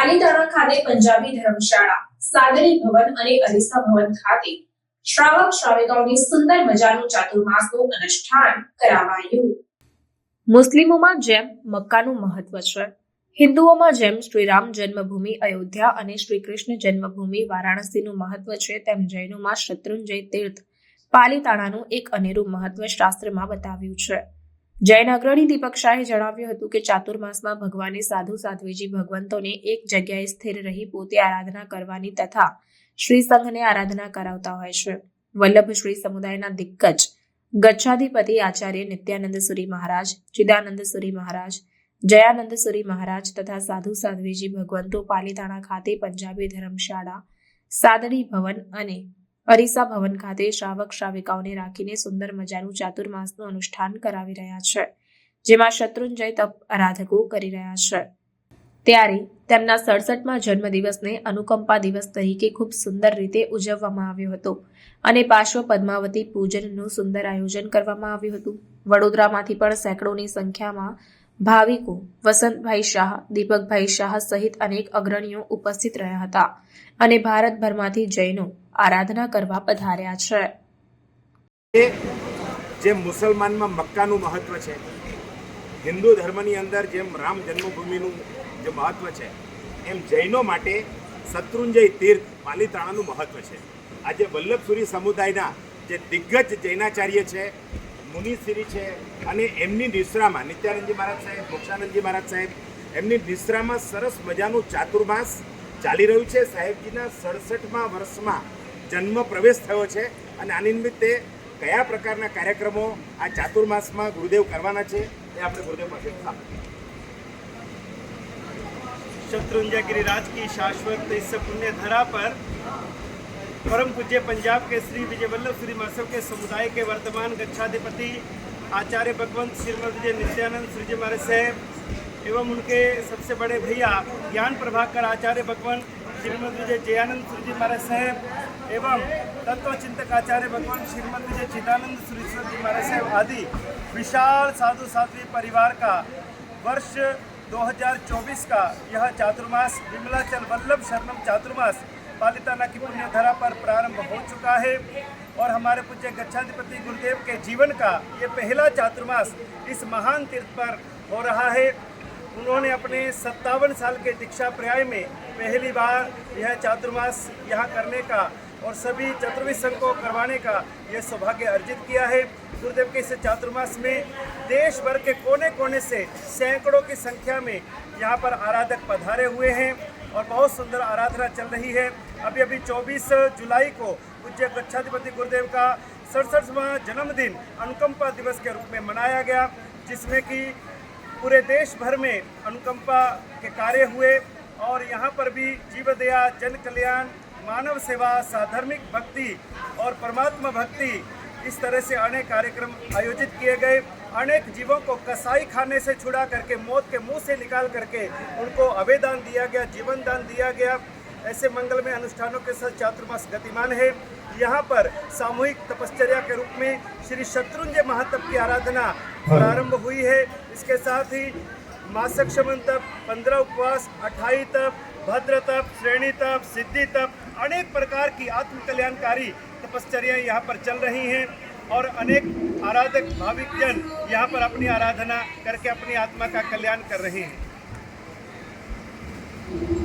પાલીતાણા ખાતે પંજાબી ધર્મશાળા સાદરી ભવન અને અરીસા ભવન ખાતે શ્રાવક શ્રાવિકાઓની સુંદર મજાનું ચાતુર્માસનું અનુષ્ઠાન કરાવાયું મુસ્લિમોમાં જેમ મક્કાનું મહત્વ છે હિન્દુઓમાં જેમ શ્રીરામ જન્મભૂમિ અયોધ્યા અને શ્રી કૃષ્ણ જન્મભૂમિ વારાણસીનું મહત્વ છે તેમ જૈનોમાં શત્રુંજય તીર્થ પાલીતાણાનું એક અનેરું મહત્વ શાસ્ત્રમાં બતાવ્યું છે જૈન અગ્રણી દીપક શાહે જણાવ્યું હતું કે ચાતુર્માસમાં ભગવાને સાધુ સાધ્વીજી ભગવંતોને એક જગ્યાએ સ્થિર રહી પોતે આરાધના કરવાની તથા શ્રી સંઘને આરાધના કરાવતા હોય છે વલ્લભ શ્રી સમુદાયના દિગ્ગજ ગચ્છાધિપતિ આચાર્ય નિત્યાનંદ સુરી મહારાજ ચિદાનંદ સુરી મહારાજ જયાનંદ સુરી મહારાજ તથા સાધુ સાધ્વીજી ભગવંતો પાલીતાણા ખાતે પંજાબી ધર્મશાળા સાદડી ભવન અને અરીસા ભવન ખાતે શ્રાવક શ્રાવિકાઓને રાખીને સુંદર મજાનું ચાતુર્માસનું અનુષ્ઠાન કરાવી રહ્યા છે જેમાં શત્રુંજય તપ આરાધકો કરી રહ્યા છે ત્યારે તેમના સડસઠમાં જન્મદિવસને અનુકંપા દિવસ તરીકે ખૂબ સુંદર રીતે ઉજવવામાં આવ્યો હતો અને પાર્શ્વ પદ્માવતી પૂજનનું સુંદર આયોજન કરવામાં આવ્યું હતું વડોદરામાંથી પણ સેંકડોની સંખ્યામાં ભાવિકો વસંતભાઈ શાહ દીપકભાઈ શાહ સહિત અનેક અગ્રણીઓ ઉપસ્થિત રહ્યા હતા અને ભારતભરમાંથી જૈનો આરાધના કરવા પધાર્યા છે જે મુસલમાનમાં મક્કાનું મહત્વ છે હિન્દુ ધર્મની અંદર જેમ રામ જન્મભૂમિનું જે મહત્વ છે એમ જૈનો માટે શત્રુંજય તીર્થ પાલિતાણાનું મહત્વ છે આજે વલ્લભસુરી સમુદાયના જે દિગ્ગજ જૈનાચાર્ય છે મુનિશ્રી છે અને એમની નિશ્રામાં નિત્યાનંદજી મહારાજ સાહેબ મોક્ષાનંદજી મહારાજ સાહેબ એમની નિશ્રામાં સરસ મજાનું ચાતુર્માસ ચાલી રહ્યું છે સાહેબજીના સડસઠમાં વર્ષમાં जन्म प्रवेश થયો છે અને આ નિમિત્તે કયા પ્રકારના કાર્યક્રમો આ ચતુર્માસમાં ગુરુદેવ કરવાના છે એ આપણે ગુરુદેવ પાસેથી સાંભળીએ શત્રુંજગિરી રાજકી શાશ્વત ઈશ્વ પુણ્ય ધારા પર પરમ પૂજ્ય પંજાબ કેસરી વિજેવલ્લવ શ્રી માંસો કે સમુદાય કે વર્તમાન ગચ્છાધિપતિ આચાર્ય ભગવંત શ્રીમદજી નિશાનંદ સુજી મહારાજ સાહેબ એવમુલકે સૌથી બડે ભયા જ્ઞાનપ્રભાકર આચાર્ય ભગવંત શ્રીમદજી જયાનંદ સુજી મહારાજ સાહેબ एवं तत्वचिंतक आचार्य भगवान श्रीमती जी चिदानंद सुरेश्वर जी महाराज साहब आदि विशाल साधु साध्वी परिवार का वर्ष 2024 का यह चातुर्मास विमलाचल वल्लभ शरणम चातुर्मास पालिताना की पुण्यधरा पर प्रारंभ हो चुका है और हमारे पूज्य गच्छाधिपति गुरुदेव के जीवन का ये पहला चातुर्मास इस महान तीर्थ पर हो रहा है उन्होंने अपने सत्तावन साल के दीक्षा पर्याय में पहली बार यह चातुर्मास यहाँ करने का और सभी संघ को करवाने का ये सौभाग्य अर्जित किया है गुरुदेव के इस चातुर्मास में देश भर के कोने कोने से सैकड़ों की संख्या में यहाँ पर आराधक पधारे हुए हैं और बहुत सुंदर आराधना चल रही है अभी अभी 24 जुलाई को पूज्य गच्छाधिपति गुरुदेव का सड़सठवा जन्मदिन अनुकंपा दिवस के रूप में मनाया गया जिसमें कि पूरे देश भर में अनुकंपा के कार्य हुए और यहाँ पर भी जीवदया जन कल्याण मानव सेवा साधर्मिक भक्ति और परमात्मा भक्ति इस तरह से अनेक कार्यक्रम आयोजित किए गए अनेक जीवों को कसाई खाने से छुड़ा करके मौत के मुंह से निकाल करके उनको अवेदान दिया गया जीवन दान दिया गया ऐसे मंगल में अनुष्ठानों के साथ चातुर्मास गतिमान है यहाँ पर सामूहिक तपश्चर्या के रूप में श्री शत्रुंजय महातप की आराधना प्रारंभ हुई है इसके साथ ही मासक शमन तप पंद्रह उपवास अट्ठाई तप भद्र तप श्रेणी तप सिद्धि तप अनेक प्रकार की आत्मकल्याणकारी तपश्चर्या यहाँ पर चल रही हैं और अनेक आराधक भाविक जन यहाँ पर अपनी आराधना करके अपनी आत्मा का कल्याण कर रहे हैं